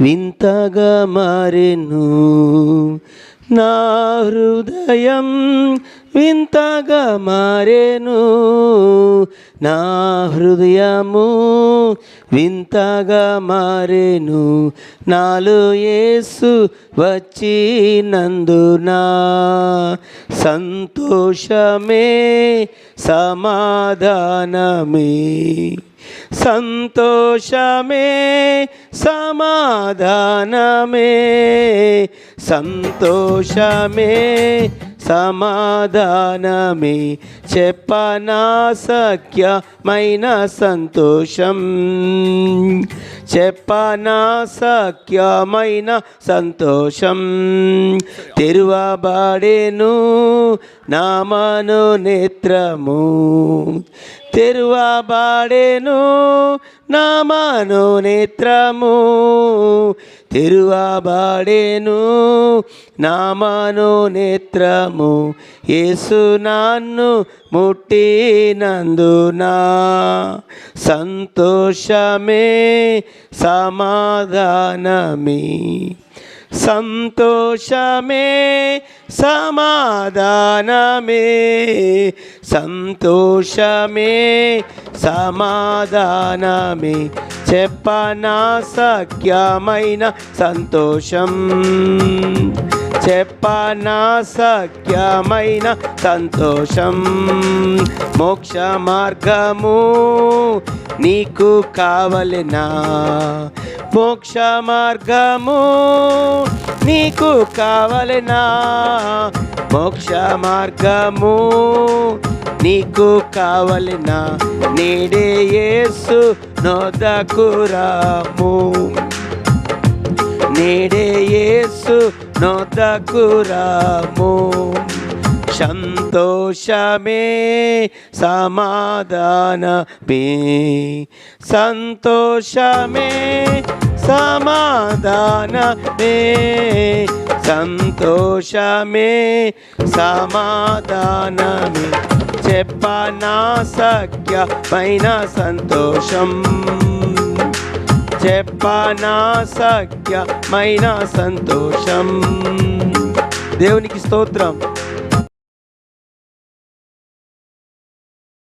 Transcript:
వింతగా మారెను. నా హృదయం వింతగా మారెను. నా హృదయము వింతగా మారెను. నాలో యేసు వచ్చినందునా సంతోషమే సమాధానమే. సంతోషమే సమాధానమే. సంతోషమే సమాధానమే. చెప్పనా సఖ్యమైన సంతోషం. చెప్పనా సఖ్యమైన సంతోషం. తిరువబడేను నామను నేత్రము. తెరువబడేను నామను నేత్రము. తెరువబడేను నామను నేత్రము. యేసు నాన్ను ముట్టినందునా సంతోషమే సమాధానమే. సంతోషమే సమాధానమే. సంతోషమే సమాధానమే. చెప్పనా సఖ్యమైన సంతోషం. చెప్పనా సఖ్యమైన సంతోషం. మోక్ష మార్గము నీకు కావలెనా? మోక్ష మార్గము నీకు కావలనా? మోక్ష మార్గము నీకు కావలనా? నేడే యేసు నోదకురాము నేడే యేసు నోదకురాము సంతోషమే సమాధానమే. సంతోషమే సమాధానమే సంతోషమే సమాధానమే. చెప్పనా సఖ్యమైన సంతోషం చెప్పనా సఖ్యమైన సంతోషం. దేవునికి స్తోత్రం.